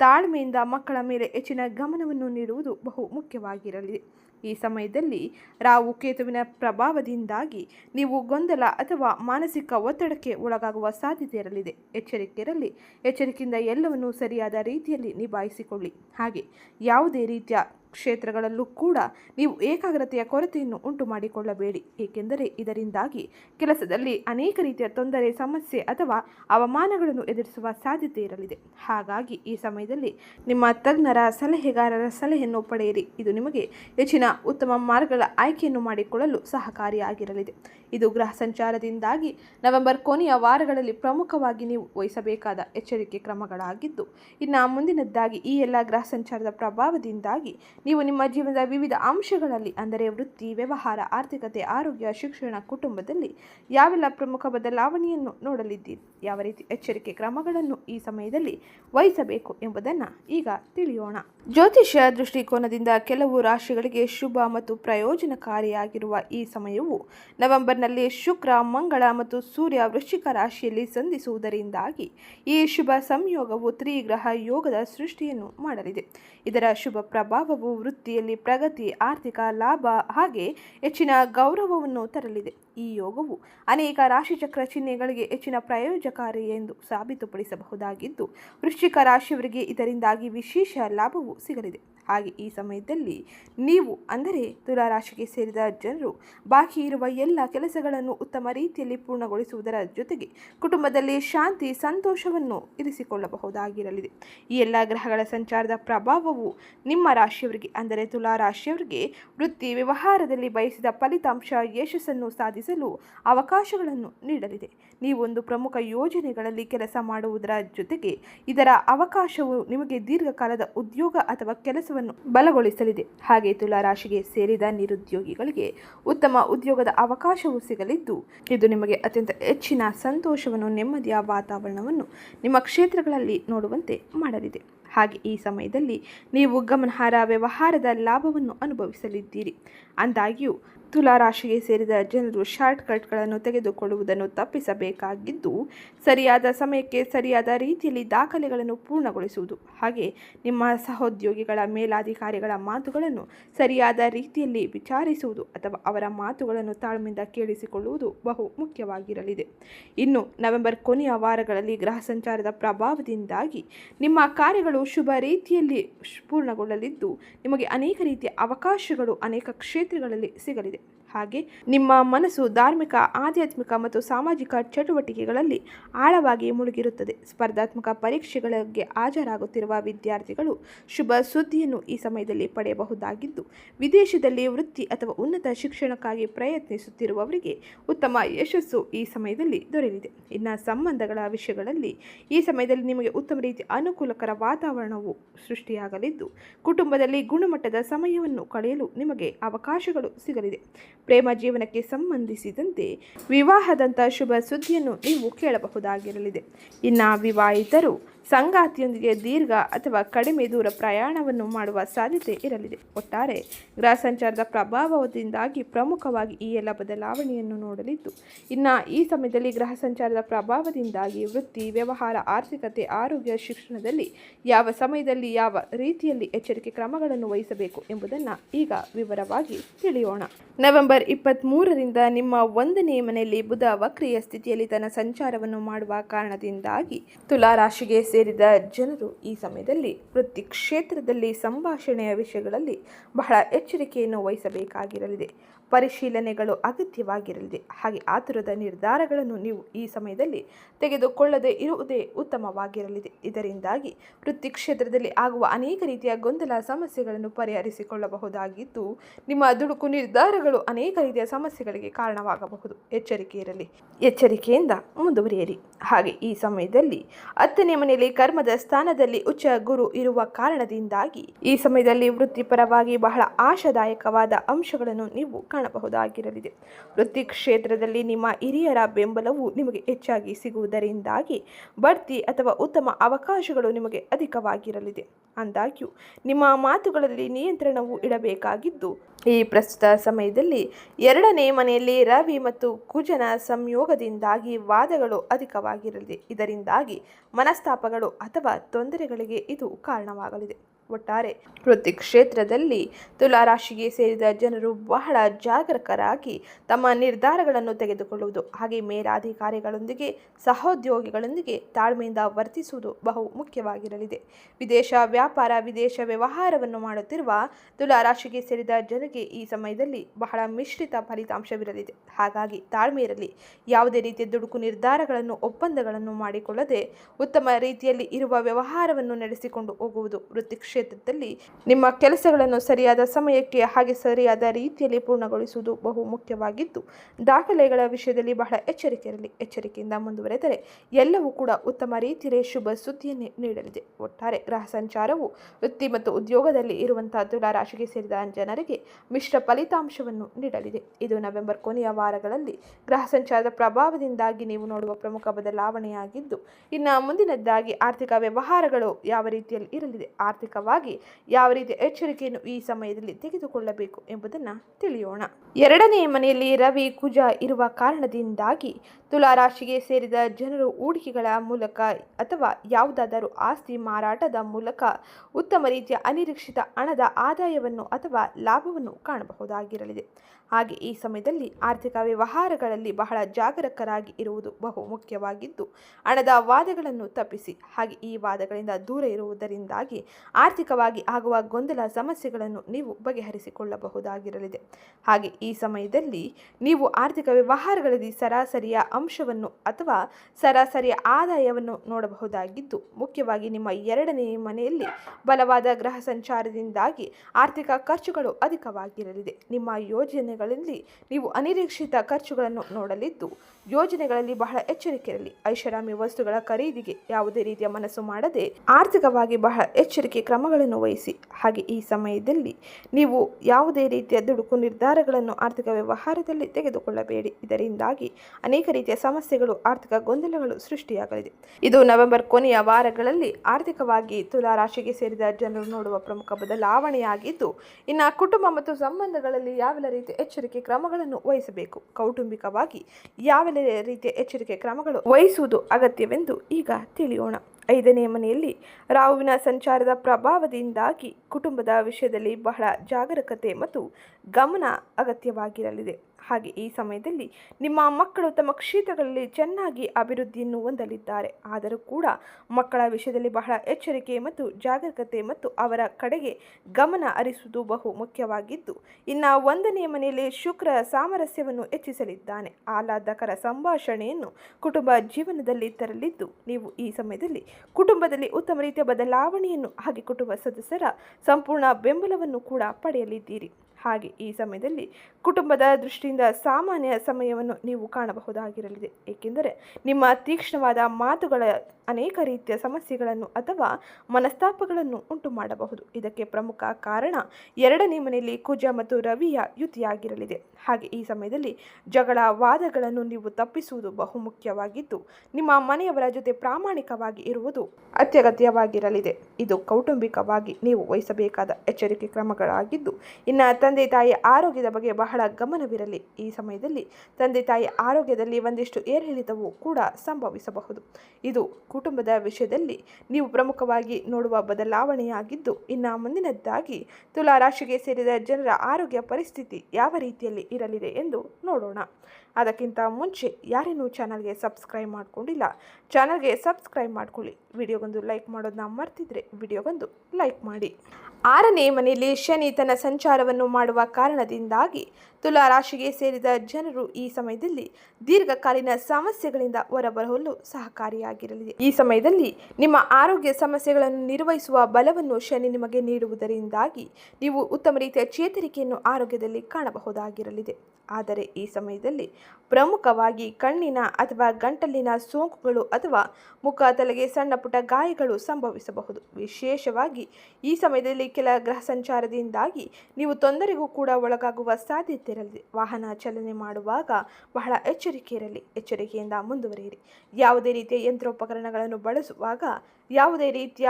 ತಾಳ್ಮೆಯಿಂದ ಮಕ್ಕಳ ಮೇಲೆ ಹೆಚ್ಚಿನ ಗಮನವನ್ನು ನೀಡುವುದು ಬಹು ಮುಖ್ಯವಾಗಿರಲಿದೆ ಈ ಸಮಯದಲ್ಲಿ ರಾವು ಕೇತುವಿನ ಪ್ರಭಾವದಿಂದಾಗಿ ನೀವು ಗೊಂದಲ ಅಥವಾ ಮಾನಸಿಕ ಒತ್ತಡಕ್ಕೆ ಒಳಗಾಗುವ ಸಾಧ್ಯತೆ ಇರಲಿದೆ. ಎಚ್ಚರಿಕೆ ಇರಲಿ ಎಚ್ಚರಿಕೆಯಿಂದ ಎಲ್ಲವನ್ನೂ ಸರಿಯಾದ ರೀತಿಯಲ್ಲಿ ನಿಭಾಯಿಸಿಕೊಳ್ಳಿ. ಹಾಗೆ ಯಾವುದೇ ರೀತಿಯ ಕ್ಷೇತ್ರಗಳಲ್ಲೂ ಕೂಡ ನೀವು ಏಕಾಗ್ರತೆಯ ಕೊರತೆಯನ್ನು ಉಂಟು ಮಾಡಿಕೊಳ್ಳಬೇಡಿ. ಏಕೆಂದರೆ ಇದರಿಂದಾಗಿ ಕೆಲಸದಲ್ಲಿ ಅನೇಕ ರೀತಿಯ ತೊಂದರೆ, ಸಮಸ್ಯೆ ಅಥವಾ ಅವಮಾನಗಳನ್ನು ಎದುರಿಸುವ ಸಾಧ್ಯತೆ ಇರಲಿದೆ. ಹಾಗಾಗಿ ಈ ಸಮಯದಲ್ಲಿ ನಿಮ್ಮ ತಜ್ಞರ ಸಲಹೆಗಾರರ ಸಲಹೆಯನ್ನು ಪಡೆಯಿರಿ. ಇದು ನಿಮಗೆ ಹೆಚ್ಚಿನ ಉತ್ತಮ ಮಾರ್ಗಗಳ ಆಯ್ಕೆಯನ್ನು ಮಾಡಿಕೊಳ್ಳಲು ಸಹಕಾರಿಯಾಗಿರಲಿದೆ. ಇದು ಗ್ರಹ ಸಂಚಾರದಿಂದಾಗಿ ನವೆಂಬರ್ ಕೊನೆಯ ವಾರಗಳಲ್ಲಿ ಪ್ರಮುಖವಾಗಿ ನೀವು ವಹಿಸಬೇಕಾದ ಎಚ್ಚರಿಕೆ ಕ್ರಮಗಳಾಗಿದ್ದು, ಇನ್ನು ಮುಂದಿನದ್ದಾಗಿ ಈ ಎಲ್ಲ ಗ್ರಹ ಸಂಚಾರದ ಪ್ರಭಾವದಿಂದಾಗಿ ನೀವು ನಿಮ್ಮ ಜೀವನದ ವಿವಿಧ ಅಂಶಗಳಲ್ಲಿ, ಅಂದರೆ ವೃತ್ತಿ, ವ್ಯವಹಾರ, ಆರ್ಥಿಕತೆ, ಆರೋಗ್ಯ, ಶಿಕ್ಷಣ, ಕುಟುಂಬದಲ್ಲಿ ಯಾವೆಲ್ಲ ಪ್ರಮುಖ ಬದಲಾವಣೆಯನ್ನು ನೋಡಲಿದ್ದೀರಿ? ಯಾವ ರೀತಿ ಎಚ್ಚರಿಕೆ ಕ್ರಮಗಳನ್ನು ಈ ಸಮಯದಲ್ಲಿ ವಹಿಸಬೇಕು ಎಂಬುದನ್ನು ಈಗ ತಿಳಿಯೋಣ. ಜ್ಯೋತಿಷ್ಯ ದೃಷ್ಟಿಕೋನದಿಂದ ಕೆಲವು ರಾಶಿಗಳಿಗೆ ಶುಭ ಮತ್ತು ಪ್ರಯೋಜನಕಾರಿಯಾಗಿರುವ ಈ ಸಮಯವು ನವೆಂಬರ್ನಲ್ಲಿ ಶುಕ್ರ, ಮಂಗಳ ಮತ್ತು ಸೂರ್ಯ ವೃಶ್ಚಿಕ ರಾಶಿಯಲ್ಲಿ ಸಂಧಿಸುವುದರಿಂದಾಗಿ ಈ ಶುಭ ಸಂಯೋಗವು ತ್ರಿಗ್ರಹ ಯೋಗದ ಸೃಷ್ಟಿಯನ್ನು ಮಾಡಲಿದೆ. ಇದರ ಶುಭ ಪ್ರಭಾವವು ವೃತ್ತಿಯಲ್ಲಿ ಪ್ರಗತಿ, ಆರ್ಥಿಕ ಲಾಭ ಹಾಗೆ ಹೆಚ್ಚಿನ ಗೌರವವನ್ನು ತರಲಿದೆ. ಈ ಯೋಗವು ಅನೇಕ ರಾಶಿಚಕ್ರ ಚಿಹ್ನೆಗಳಿಗೆ ಹೆಚ್ಚಿನ ಪ್ರಯೋಜಕಾರಿ ಎಂದು ಸಾಬೀತುಪಡಿಸಬಹುದಾಗಿದ್ದು, ವೃಶ್ಚಿಕ ರಾಶಿಯವರಿಗೆ ಇದರಿಂದಾಗಿ ವಿಶೇಷ ಲಾಭವು ಸಿಗಲಿದೆ. ಹಾಗೆ ಈ ಸಮಯದಲ್ಲಿ ನೀವು ಅಂದರೆ ತುಲಾರಾಶಿಗೆ ಸೇರಿದ ಜನರು ಬಾಕಿ ಇರುವ ಎಲ್ಲ ಕೆಲಸಗಳನ್ನು ಉತ್ತಮ ರೀತಿಯಲ್ಲಿ ಪೂರ್ಣಗೊಳಿಸುವುದರ ಜೊತೆಗೆ ಕುಟುಂಬದಲ್ಲಿ ಶಾಂತಿ, ಸಂತೋಷವನ್ನು ಇರಿಸಿಕೊಳ್ಳಬಹುದಾಗಿರಲಿದೆ. ಈ ಎಲ್ಲ ಗ್ರಹಗಳ ಸಂಚಾರದ ಪ್ರಭಾವವು ನಿಮ್ಮ ರಾಶಿಯವರಿಗೆ ಅಂದರೆ ತುಲಾ ರಾಶಿಯವರಿಗೆ ವೃತ್ತಿ ವ್ಯವಹಾರದಲ್ಲಿ ಬಯಸಿದ ಫಲಿತಾಂಶ, ಯಶಸ್ಸನ್ನು ಸಾಧಿಸಲು ಅವಕಾಶಗಳನ್ನು ನೀಡಲಿದೆ. ನೀವೊಂದು ಪ್ರಮುಖ ಯೋಜನೆಗಳಲ್ಲಿ ಕೆಲಸ ಮಾಡುವುದರ ಜೊತೆಗೆ ಇದರ ಅವಕಾಶವು ನಿಮಗೆ ದೀರ್ಘಕಾಲದ ಉದ್ಯೋಗ ಅಥವಾ ಕೆಲಸವನ್ನು ಬಲಗೊಳಿಸಲಿದೆ. ಹಾಗೆ ತುಲಾ ರಾಶಿಗೆ ಸೇರಿದ ನಿರುದ್ಯೋಗಿಗಳಿಗೆ ಉತ್ತಮ ಉದ್ಯೋಗದ ಅವಕಾಶವೂ ಸಿಗಲಿದ್ದು, ಇದು ನಿಮಗೆ ಅತ್ಯಂತ ಹೆಚ್ಚಿನ ಸಂತೋಷವನ್ನು, ನೆಮ್ಮದಿಯ ವಾತಾವರಣವನ್ನು ನಿಮ್ಮ ಕ್ಷೇತ್ರಗಳಲ್ಲಿ ನೋಡುವಂತೆ ಮಾಡಲಿದೆ. ಹಾಗೆ ಈ ಸಮಯದಲ್ಲಿ ನೀವು ಗಮನಾರ್ಹ ವ್ಯವಹಾರದ ಲಾಭವನ್ನು ಅನುಭವಿಸಲಿದ್ದೀರಿ. ಅಂದಾಗ್ಯೂ ತುಲಾ ರಾಶಿಗೆ ಸೇರಿದ ಜನರು ಶಾರ್ಟ್ ಕಟ್ಗಳನ್ನು ತೆಗೆದುಕೊಳ್ಳುವುದನ್ನು ತಪ್ಪಿಸಬೇಕಾಗಿದ್ದು, ಸರಿಯಾದ ಸಮಯಕ್ಕೆ ಸರಿಯಾದ ರೀತಿಯಲ್ಲಿ ದಾಖಲೆಗಳನ್ನು ಪೂರ್ಣಗೊಳಿಸುವುದು. ಹಾಗೆ ನಿಮ್ಮ ಸಹೋದ್ಯೋಗಿಗಳ ಮೇಲಾಧಿಕಾರಿಗಳ ಮಾತುಗಳನ್ನು ಸರಿಯಾದ ರೀತಿಯಲ್ಲಿ ವಿಚಾರಿಸುವುದು ಅಥವಾ ಅವರ ಮಾತುಗಳನ್ನು ತಾಳ್ಮೆಯಿಂದ ಕೇಳಿಸಿಕೊಳ್ಳುವುದು ಬಹು ಮುಖ್ಯವಾಗಿರಲಿದೆ. ಇನ್ನು ನವೆಂಬರ್ ಕೊನೆಯ ವಾರಗಳಲ್ಲಿ ಗ್ರಹ ಸಂಚಾರದ ಪ್ರಭಾವದಿಂದಾಗಿ ನಿಮ್ಮ ಕಾರ್ಯಗಳು ಶುಭ ರೀತಿಯಲ್ಲಿ ಪೂರ್ಣಗೊಳ್ಳಲಿದ್ದು, ನಿಮಗೆ ಅನೇಕ ರೀತಿಯ ಅವಕಾಶಗಳು, ಅನೇಕ ಕ್ಷೇತ್ರಗಳಲ್ಲಿ ಸಿಗಲಿದೆ. ಹಾಗೆ ನಿಮ್ಮ ಮನಸ್ಸು ಧಾರ್ಮಿಕ, ಆಧ್ಯಾತ್ಮಿಕ ಮತ್ತು ಸಾಮಾಜಿಕ ಚಟುವಟಿಕೆಗಳಲ್ಲಿ ಆಳವಾಗಿ ಮುಳುಗಿರುತ್ತದೆ. ಸ್ಪರ್ಧಾತ್ಮಕ ಪರೀಕ್ಷೆಗಳಿಗೆ ಹಾಜರಾಗುತ್ತಿರುವ ವಿದ್ಯಾರ್ಥಿಗಳು ಶುಭ ಸುದ್ದಿಯನ್ನು ಈ ಸಮಯದಲ್ಲಿ ಪಡೆಯಬಹುದಾಗಿದ್ದು, ವಿದೇಶದಲ್ಲಿ ವೃತ್ತಿ ಅಥವಾ ಉನ್ನತ ಶಿಕ್ಷಣಕ್ಕಾಗಿ ಪ್ರಯತ್ನಿಸುತ್ತಿರುವವರಿಗೆ ಉತ್ತಮ ಯಶಸ್ಸು ಈ ಸಮಯದಲ್ಲಿ ದೊರೆಯಲಿದೆ. ಇನ್ನು ಸಂಬಂಧಗಳ ವಿಷಯಗಳಲ್ಲಿ ಈ ಸಮಯದಲ್ಲಿ ನಿಮಗೆ ಉತ್ತಮ ರೀತಿಯ ಅನುಕೂಲಕರ ವಾತಾವರಣವು ಸೃಷ್ಟಿಯಾಗಲಿದ್ದು, ಕುಟುಂಬದಲ್ಲಿ ಗುಣಮಟ್ಟದ ಸಮಯವನ್ನು ಕಳೆಯಲು ನಿಮಗೆ ಅವಕಾಶಗಳು ಸಿಗಲಿದೆ. ಪ್ರೇಮ ಜೀವನಕ್ಕೆ ಸಂಬಂಧಿಸಿದಂತೆ ವಿವಾಹದಂಥ ಶುಭ ಸುದ್ದಿಯನ್ನು ನೀವು ಕೇಳಬಹುದಾಗಿರಲಿದೆ. ಇನ್ನು ವಿವಾಹಿತರು ಸಂಗಾತಿಯೊಂದಿಗೆ ದೀರ್ಘ ಅಥವಾ ಕಡಿಮೆ ದೂರ ಪ್ರಯಾಣವನ್ನು ಮಾಡುವ ಸಾಧ್ಯತೆ ಇರಲಿದೆ. ಒಟ್ಟಾರೆ ಗ್ರಹ ಸಂಚಾರದ ಪ್ರಭಾವದಿಂದಾಗಿ ಪ್ರಮುಖವಾಗಿ ಈ ಎಲ್ಲ ಬದಲಾವಣೆಯನ್ನು ನೋಡಲಿದ್ದು, ಇನ್ನು ಈ ಸಮಯದಲ್ಲಿ ಗ್ರಹ ಸಂಚಾರದ ಪ್ರಭಾವದಿಂದಾಗಿ ವೃತ್ತಿ, ವ್ಯವಹಾರ, ಆರ್ಥಿಕತೆ, ಆರೋಗ್ಯ, ಶಿಕ್ಷಣದಲ್ಲಿ ಯಾವ ಸಮಯದಲ್ಲಿ ಯಾವ ರೀತಿಯಲ್ಲಿ ಎಚ್ಚರಿಕೆ ಕ್ರಮಗಳನ್ನು ವಹಿಸಬೇಕು ಎಂಬುದನ್ನು ಈಗ ವಿವರವಾಗಿ ತಿಳಿಯೋಣ. ನವೆಂಬರ್ ಇಪ್ಪತ್ತ್ಮೂರರಿಂದ ನಿಮ್ಮ ಒಂದನೇ ಮನೆಯಲ್ಲಿ ಬುಧ ವಕ್ರಿಯ ಸ್ಥಿತಿಯಲ್ಲಿ ತನ್ನ ಸಂಚಾರವನ್ನು ಮಾಡುವ ಕಾರಣದಿಂದಾಗಿ ತುಲಾ ರಾಶಿಗೆ ಸೇರಿದ ಜನರು ಈ ಸಮಯದಲ್ಲಿ ವೃತ್ತಿ ಕ್ಷೇತ್ರದಲ್ಲಿ ಸಂಭಾಷಣೆಯ ವಿಷಯಗಳಲ್ಲಿ ಬಹಳ ಎಚ್ಚರಿಕೆಯನ್ನು ವಹಿಸಬೇಕಾಗಿರಲಿದೆ. ಪರಿಶೀಲನೆಗಳು ಅಗತ್ಯವಾಗಿರಲಿದೆ ಹಾಗೆ ಆತುರದ ನಿರ್ಧಾರಗಳನ್ನು ನೀವು ಈ ಸಮಯದಲ್ಲಿ ತೆಗೆದುಕೊಳ್ಳದೆ ಇರುವುದೇ ಉತ್ತಮವಾಗಿರಲಿದೆ. ಇದರಿಂದಾಗಿ ವೃತ್ತಿ ಕ್ಷೇತ್ರದಲ್ಲಿ ಆಗುವ ಅನೇಕ ರೀತಿಯ ಗೊಂದಲ, ಸಮಸ್ಯೆಗಳನ್ನು ಪರಿಹರಿಸಿಕೊಳ್ಳಬಹುದಾಗಿದ್ದು, ನಿಮ್ಮ ದುಡುಕು ನಿರ್ಧಾರಗಳು ಅನೇಕ ರೀತಿಯ ಸಮಸ್ಯೆಗಳಿಗೆ ಕಾರಣವಾಗಬಹುದು. ಎಚ್ಚರಿಕೆ ಇರಲಿ. ಎಚ್ಚರಿಕೆಯಿಂದ ಮುಂದುವರಿಯಿರಿ. ಹಾಗೆ ಈ ಸಮಯದಲ್ಲಿ ಹತ್ತನೇ ಮನೆಯಲ್ಲಿ ಕರ್ಮದ ಸ್ಥಾನದಲ್ಲಿ ಉಚ್ಚ ಗುರು ಇರುವ ಕಾರಣದಿಂದಾಗಿ ಈ ಸಮಯದಲ್ಲಿ ವೃತ್ತಿಪರವಾಗಿ ಬಹಳ ಆಶಾದಾಯಕವಾದ ಅಂಶಗಳನ್ನು ನೀವು ಕಾಣಬಹುದಾಗಿರಲಿದೆ. ವೃತ್ತಿ ಕ್ಷೇತ್ರದಲ್ಲಿ ನಿಮ್ಮ ಹಿರಿಯರ ಬೆಂಬಲವು ನಿಮಗೆ ಹೆಚ್ಚಾಗಿ ಸಿಗುವುದರಿಂದಾಗಿ ಬಡ್ತಿ ಅಥವಾ ಉತ್ತಮ ಅವಕಾಶಗಳು ನಿಮಗೆ ಅಧಿಕವಾಗಿರಲಿದೆ. ಅಂದಾಗ್ಯೂ, ನಿಮ್ಮ ಮಾತುಗಳಲ್ಲಿ ನಿಯಂತ್ರಣವು ಇಡಬೇಕಾಗಿದ್ದು, ಈ ಪ್ರಸ್ತುತ ಸಮಯದಲ್ಲಿ ಎರಡನೇ ಮನೆಯಲ್ಲಿ ರವಿ ಮತ್ತು ಕುಜನ ಸಂಯೋಗದಿಂದಾಗಿ ವಾದಗಳು ಅಧಿಕವಾಗಿರಲಿದೆ. ಇದರಿಂದಾಗಿ ಮನಸ್ತಾಪಗಳು ಅಥವಾ ತೊಂದರೆಗಳಿಗೆ ಇದು ಕಾರಣವಾಗಲಿದೆ. ಒಟ್ಟಾರೆ ವೃತ್ತಿ ಕ್ಷೇತ್ರದಲ್ಲಿ ತುಲಾರಾಶಿಗೆ ಸೇರಿದ ಜನರು ಬಹಳ ಜಾಗರೂಕರಾಗಿ ತಮ್ಮ ನಿರ್ಧಾರಗಳನ್ನು ತೆಗೆದುಕೊಳ್ಳುವುದು ಹಾಗೆ ಮೇಲಾಧಿಕಾರಿಗಳೊಂದಿಗೆ ಸಹೋದ್ಯೋಗಿಗಳೊಂದಿಗೆ ತಾಳ್ಮೆಯಿಂದ ವರ್ತಿಸುವುದು ಬಹು ಮುಖ್ಯವಾಗಿರಲಿದೆ. ವಿದೇಶ ವ್ಯಾಪಾರ, ವಿದೇಶ ವ್ಯವಹಾರವನ್ನು ಮಾಡುತ್ತಿರುವ ತುಲಾರಾಶಿಗೆ ಸೇರಿದ ಜನರಿಗೆ ಈ ಸಮಯದಲ್ಲಿ ಬಹಳ ಮಿಶ್ರಿತ ಫಲಿತಾಂಶವಿರಲಿದೆ. ಹಾಗಾಗಿ ತಾಳ್ಮೆ ಇರಲಿ. ಯಾವುದೇ ರೀತಿಯ ದುಡುಕು ನಿರ್ಧಾರಗಳನ್ನು, ಒಪ್ಪಂದಗಳನ್ನು ಮಾಡಿಕೊಳ್ಳದೆ ಉತ್ತಮ ರೀತಿಯಲ್ಲಿ ಇರುವ ವ್ಯವಹಾರವನ್ನು ನಡೆಸಿಕೊಂಡು ಹೋಗುವುದು ವೃತ್ತಿ ಕ್ಷೇತ್ರದಲ್ಲಿ ನಿಮ್ಮ ಕೆಲಸಗಳನ್ನು ಸರಿಯಾದ ಸಮಯಕ್ಕೆ ಹಾಗೆ ಸರಿಯಾದ ರೀತಿಯಲ್ಲಿ ಪೂರ್ಣಗೊಳಿಸುವುದು ಬಹು ಮುಖ್ಯವಾಗಿದ್ದು, ದಾಖಲೆಗಳ ವಿಷಯದಲ್ಲಿ ಬಹಳ ಎಚ್ಚರಿಕೆ ಇರಲಿ ಎಚ್ಚರಿಕೆಯಿಂದ ಮುಂದುವರೆದರೆ ಎಲ್ಲವೂ ಕೂಡ ಉತ್ತಮ ರೀತಿಯಲ್ಲಿ ಶುಭ ಸುದ್ದಿಯನ್ನೇ ನೀಡಲಿದೆ. ಒಟ್ಟಾರೆ ಗ್ರಹ ಸಂಚಾರವು ವೃತ್ತಿ ಮತ್ತು ಉದ್ಯೋಗದಲ್ಲಿ ಇರುವಂತಹ ತುಲಾರಾಶಿಗೆ ಸೇರಿದ ಜನರಿಗೆ ಮಿಶ್ರ ಫಲಿತಾಂಶವನ್ನು ನೀಡಲಿದೆ. ಇದು ನವೆಂಬರ್ ಕೊನೆಯ ವಾರಗಳಲ್ಲಿ ಗ್ರಹ ಸಂಚಾರದ ಪ್ರಭಾವದಿಂದಾಗಿ ನೀವು ನೋಡುವ ಪ್ರಮುಖ ಬದಲಾವಣೆಯಾಗಿದ್ದು, ಇನ್ನು ಮುಂದಿನದ್ದಾಗಿ ಆರ್ಥಿಕ ವ್ಯವಹಾರಗಳು ಯಾವ ರೀತಿಯಲ್ಲಿ ಇರಲಿದೆ ಆರ್ಥಿಕವಾಗಿ ಯಾವ ರೀತಿಯ ಎಚ್ಚರಿಕೆಯನ್ನು ಈ ಸಮಯದಲ್ಲಿ ತೆಗೆದುಕೊಳ್ಳಬೇಕು ಎಂಬುದನ್ನು ತಿಳಿಯೋಣ. ಎರಡನೇ ಮನೆಯಲ್ಲಿ ರವಿ ಕುಜ ಇರುವ ಕಾರಣದಿಂದಾಗಿ ತುಲಾರಾಶಿಗೆ ಸೇರಿದ ಜನರು ಹೂಡಿಕೆಗಳ ಮೂಲಕ ಅಥವಾ ಯಾವುದಾದರೂ ಆಸ್ತಿ ಮಾರಾಟದ ಮೂಲಕ ಉತ್ತಮ ರೀತಿಯ ಅನಿರೀಕ್ಷಿತ ಹಣದ ಆದಾಯವನ್ನು ಅಥವಾ ಲಾಭವನ್ನು ಕಾಣಬಹುದಾಗಿರಲಿದೆ. ಹಾಗೆ ಈ ಸಮಯದಲ್ಲಿ ಆರ್ಥಿಕ ವ್ಯವಹಾರಗಳಲ್ಲಿ ಬಹಳ ಜಾಗರೂಕರಾಗಿ ಇರುವುದು ಬಹು ಮುಖ್ಯವಾಗಿದ್ದು, ಹಣದ ವಾದಗಳನ್ನು ತಪ್ಪಿಸಿ, ಹಾಗೆ ಈ ವಾದಗಳಿಂದ ದೂರ ಇರುವುದರಿಂದಾಗಿ ಆರ್ಥಿಕವಾಗಿ ಆಗುವ ಗೊಂದಲ ಸಮಸ್ಯೆಗಳನ್ನು ನೀವು ಬಗೆಹರಿಸಿಕೊಳ್ಳಬಹುದಾಗಿರಲಿದೆ. ಹಾಗೆ ಈ ಸಮಯದಲ್ಲಿ ನೀವು ಆರ್ಥಿಕ ವ್ಯವಹಾರಗಳಲ್ಲಿ ಸರಾಸರಿಯ ಅಂಶವನ್ನು ಅಥವಾ ಸರಾಸರಿ ಆದಾಯವನ್ನು ನೋಡಬಹುದಾಗಿದ್ದು, ಮುಖ್ಯವಾಗಿ ನಿಮ್ಮ ಎರಡನೇ ಮನೆಯಲ್ಲಿ ಬಲವಾದ ಗ್ರಹ ಸಂಚಾರದಿಂದಾಗಿ ಆರ್ಥಿಕ ಖರ್ಚುಗಳು ಅಧಿಕವಾಗಿರಲಿದೆ. ನಿಮ್ಮ ಯೋಜನೆಗಳಲ್ಲಿ ನೀವು ಅನಿರೀಕ್ಷಿತ ಖರ್ಚುಗಳನ್ನು ನೋಡಲಿದ್ದು ಯೋಜನೆಗಳಲ್ಲಿ ಬಹಳ ಎಚ್ಚರಿಕೆ ಇರಲಿ ಐಷಾರಾಮಿ ವಸ್ತುಗಳ ಖರೀದಿಗೆ ಯಾವುದೇ ರೀತಿಯ ಮನಸ್ಸು ಮಾಡದೆ ಆರ್ಥಿಕವಾಗಿ ಬಹಳ ಎಚ್ಚರಿಕೆ ಕ್ರಮಗಳನ್ನು ವಹಿಸಿ. ಹಾಗೆ ಈ ಸಮಯದಲ್ಲಿ ನೀವು ಯಾವುದೇ ರೀತಿಯ ದುಡುಕು ನಿರ್ಧಾರಗಳನ್ನು ಆರ್ಥಿಕ ವ್ಯವಹಾರದಲ್ಲಿ ತೆಗೆದುಕೊಳ್ಳಬೇಡಿ. ಇದರಿಂದಾಗಿ ಅನೇಕ ರೀತಿಯ ಸಮಸ್ಯೆಗಳು, ಆರ್ಥಿಕ ಗೊಂದಲಗಳು ಸೃಷ್ಟಿಯಾಗಲಿದೆ. ಇದು ನವೆಂಬರ್ ಕೊನೆಯ ವಾರಗಳಲ್ಲಿ ಆರ್ಥಿಕವಾಗಿ ತುಲಾ ರಾಶಿಗೆ ಸೇರಿದ ಜನರು ನೋಡುವ ಪ್ರಮುಖ ಬದಲಾವಣೆಯಾಗಿದ್ದು, ಇನ್ನು ಕುಟುಂಬ ಮತ್ತು ಸಂಬಂಧಗಳಲ್ಲಿ ಯಾವೆಲ್ಲ ರೀತಿಯ ಎಚ್ಚರಿಕೆ ಕ್ರಮಗಳನ್ನು ವಹಿಸಬೇಕು? ಕೌಟುಂಬಿಕವಾಗಿ ಯಾವೆಲ್ಲ ರೀತಿಯ ಎಚ್ಚರಿಕೆ ಕ್ರಮಗಳು ವಹಿಸುವುದು ಅಗತ್ಯವೆಂದು ಈಗ ತಿಳಿಯೋಣ. ಐದನೇ ಮನೆಯಲ್ಲಿ ರಾಹುವಿನ ಸಂಚಾರದ ಪ್ರಭಾವದಿಂದಾಗಿ ಕುಟುಂಬದ ವಿಷಯದಲ್ಲಿ ಬಹಳ ಜಾಗರೂಕತೆ ಮತ್ತು ಗಮನ ಅಗತ್ಯವಾಗಿರಲಿದೆ. ಹಾಗೆ ಈ ಸಮಯದಲ್ಲಿ ನಿಮ್ಮ ಮಕ್ಕಳು ತಮ್ಮ ಕ್ಷೇತ್ರಗಳಲ್ಲಿ ಚೆನ್ನಾಗಿ ಅಭಿವೃದ್ಧಿಯನ್ನು ಹೊಂದಲಿದ್ದಾರೆ. ಆದರೂ ಕೂಡ ಮಕ್ಕಳ ವಿಷಯದಲ್ಲಿ ಬಹಳ ಎಚ್ಚರಿಕೆ ಮತ್ತು ಜಾಗರೂಕತೆ ಮತ್ತು ಅವರ ಕಡೆಗೆ ಗಮನ ಹರಿಸುವುದು ಬಹು ಮುಖ್ಯವಾಗಿದ್ದು, ಇನ್ನು ಒಂದನೇ ಮನೆಯಲ್ಲಿ ಶುಕ್ರ ಸಾಮರಸ್ಯವನ್ನು ಹೆಚ್ಚಿಸಲಿದ್ದಾನೆ. ಆಹ್ಲಾದಕರ ಸಂಭಾಷಣೆಯನ್ನು ಕುಟುಂಬ ಜೀವನದಲ್ಲಿ ತರಲಿದ್ದು, ನೀವು ಈ ಸಮಯದಲ್ಲಿ ಕುಟುಂಬದಲ್ಲಿ ಉತ್ತಮ ರೀತಿಯ ಬದಲಾವಣೆಯನ್ನು ಹಾಗೆ ಕುಟುಂಬ ಸದಸ್ಯರ ಸಂಪೂರ್ಣ ಬೆಂಬಲವನ್ನು ಕೂಡ ಪಡೆಯಲಿದ್ದೀರಿ. ಹಾಗೆ ಈ ಸಮಯದಲ್ಲಿ ಕುಟುಂಬದ ದೃಷ್ಟಿಯಿಂದ ಸಾಮಾನ್ಯ ಸಮಯವನ್ನು ನೀವು ಕಾಣಬಹುದಾಗಿರಲಿದೆ. ಏಕೆಂದರೆ ನಿಮ್ಮ ತೀಕ್ಷ್ಣವಾದ ಮಾತುಗಳ ಅನೇಕ ರೀತಿಯ ಸಮಸ್ಯೆಗಳನ್ನು ಅಥವಾ ಮನಸ್ತಾಪಗಳನ್ನು ಉಂಟು ಮಾಡಬಹುದು. ಇದಕ್ಕೆ ಪ್ರಮುಖ ಕಾರಣ ಎರಡನೇ ಮನೆಯಲ್ಲಿ ಕುಜ ಮತ್ತು ರವಿಯ ಯುತಿಯಾಗಿರಲಿದೆ. ಹಾಗೆ ಈ ಸಮಯದಲ್ಲಿ ಜಗಳ ವಾದಗಳನ್ನು ನೀವು ತಪ್ಪಿಸುವುದು ಬಹುಮುಖ್ಯವಾಗಿದ್ದು ನಿಮ್ಮ ಮನೆಯವರ ಜೊತೆ ಪ್ರಾಮಾಣಿಕವಾಗಿ ಇರುವುದು ಅತ್ಯಗತ್ಯವಾಗಿರಲಿದೆ. ಇದು ಕೌಟುಂಬಿಕವಾಗಿ ನೀವು ವಹಿಸಬೇಕಾದ ಎಚ್ಚರಿಕೆ ಕ್ರಮಗಳಾಗಿದ್ದು, ಇನ್ನು ತಂದೆ ತಾಯಿ ಆರೋಗ್ಯದ ಬಗ್ಗೆ ಬಹಳ ಗಮನವಿರಲಿ. ಈ ಸಮಯದಲ್ಲಿ ತಂದೆ ತಾಯಿ ಆರೋಗ್ಯದಲ್ಲಿ ಒಂದಿಷ್ಟು ಏರಿಳಿತವು ಕೂಡ ಸಂಭವಿಸಬಹುದು. ಇದು ಕುಟುಂಬದ ವಿಷಯದಲ್ಲಿ ನೀವು ಪ್ರಮುಖವಾಗಿ ನೋಡುವ ಬದಲಾವಣೆಯಾಗಿದ್ದು, ಇನ್ನು ಮುಂದಿನದ್ದಾಗಿ ತುಲಾ ರಾಶಿಗೆ ಸೇರಿದ ಜನರ ಆರೋಗ್ಯ ಪರಿಸ್ಥಿತಿ ಯಾವ ರೀತಿಯಲ್ಲಿ ಇರಲಿದೆ ಎಂದು ನೋಡೋಣ. ಅದಕ್ಕಿಂತ ಮುಂಚೆ ಯಾರೇನೂ ಚಾನಲ್ಗೆ ಸಬ್ಸ್ಕ್ರೈಬ್ ಮಾಡ್ಕೊಂಡಿಲ್ಲ, ಚಾನಲ್ಗೆ ಸಬ್ಸ್ಕ್ರೈಬ್ ಮಾಡ್ಕೊಳ್ಳಿ. ವಿಡಿಯೋಗೊಂದು ಲೈಕ್ ಮಾಡೋದನ್ನ ಮರ್ತಿದ್ರೆ ವಿಡಿಯೋಗೊಂದು ಲೈಕ್ ಮಾಡಿ. ಆರನೇ ಮನೆಯಲ್ಲಿ ಶನಿ ತನ್ನ ಸಂಚಾರವನ್ನು ಮಾಡುವ ಕಾರಣದಿಂದಾಗಿ ತುಲಾ ರಾಶಿಗೆ ಸೇರಿದ ಜನರು ಈ ಸಮಯದಲ್ಲಿ ದೀರ್ಘಕಾಲೀನ ಸಮಸ್ಯೆಗಳಿಂದ ಹೊರಬರಲು ಸಹಕಾರಿಯಾಗಿರಲಿದೆ ಈ ಸಮಯದಲ್ಲಿ ನಿಮ್ಮ ಆರೋಗ್ಯ ಸಮಸ್ಯೆಗಳನ್ನು ನಿರ್ವಹಿಸುವ ಬಲವನ್ನು ಶನಿ ನಿಮಗೆ ನೀಡುವುದರಿಂದಾಗಿ ನೀವು ಉತ್ತಮ ರೀತಿಯ ಚೇತರಿಕೆಯನ್ನು ಆರೋಗ್ಯದಲ್ಲಿ ಕಾಣಬಹುದಾಗಿರಲಿದೆ. ಆದರೆ ಈ ಸಮಯದಲ್ಲಿ ಪ್ರಮುಖವಾಗಿ ಕಣ್ಣಿನ ಅಥವಾ ಗಂಟಲಿನ ಸೋಂಕುಗಳು ಅಥವಾ ಮುಖ ತಲೆಗೆ ಸಣ್ಣ ಪುಟ್ಟ ಗಾಯಗಳು ಸಂಭವಿಸಬಹುದು. ವಿಶೇಷವಾಗಿ ಈ ಸಮಯದಲ್ಲಿ ಕೆಲ ಗ್ರಹ ಸಂಚಾರದಿಂದಾಗಿ ನೀವು ತೊಂದರೆಗೂ ಕೂಡ ಒಳಗಾಗುವ ಸಾಧ್ಯತೆ ಇರಲಿದೆ ವಾಹನ ಚಲನೆ ಮಾಡುವಾಗ ಬಹಳ ಎಚ್ಚರಿಕೆ ಇರಲಿ. ಎಚ್ಚರಿಕೆಯಿಂದ ಮುಂದುವರಿಯಿರಿ. ಯಾವುದೇ ರೀತಿಯ ಯಂತ್ರೋಪಕರಣಗಳನ್ನು ಬಳಸುವಾಗ ಯಾವುದೇ ರೀತಿಯ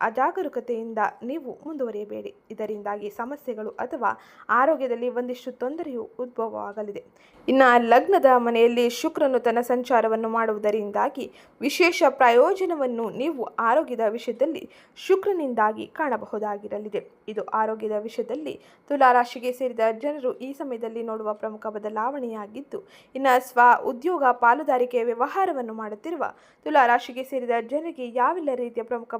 ಅಜಾಗರೂಕತೆಯಿಂದ ನೀವು ಮುಂದುವರಿಯಬೇಡಿ. ಇದರಿಂದಾಗಿ ಸಮಸ್ಯೆಗಳು ಅಥವಾ ಆರೋಗ್ಯದಲ್ಲಿ ಒಂದಿಷ್ಟು ತೊಂದರೆಯು ಉದ್ಭವವಾಗಲಿದೆ. ಇನ್ನು ಲಗ್ನದ ಮನೆಯಲ್ಲಿ ಶುಕ್ರನು ತನ್ನ ಸಂಚಾರವನ್ನು ಮಾಡುವುದರಿಂದಾಗಿ ವಿಶೇಷ ಪ್ರಯೋಜನವನ್ನು ನೀವು ಆರೋಗ್ಯದ ವಿಷಯದಲ್ಲಿ ಶುಕ್ರನಿಂದಾಗಿ ಕಾಣಬಹುದಾಗಿರಲಿದೆ. ಇದು ಆರೋಗ್ಯದ ವಿಷಯದಲ್ಲಿ ತುಲಾರಾಶಿಗೆ ಸೇರಿದ ಜನರು ಈ ಸಮಯದಲ್ಲಿ ನೋಡುವ ಪ್ರಮುಖ ಬದಲಾವಣೆಯಾಗಿದ್ದು, ಇನ್ನು ಸ್ವ ಉದ್ಯೋಗ ಪಾಲುದಾರಿಕೆ ವ್ಯವಹಾರವನ್ನು ಮಾಡುತ್ತಿರುವ ತುಲಾರಾಶಿಗೆ ಸೇರಿದ ಜನರಿಗೆ ಯಾವೆಲ್ಲ ರೀತಿಯ ಪ್ರಮುಖ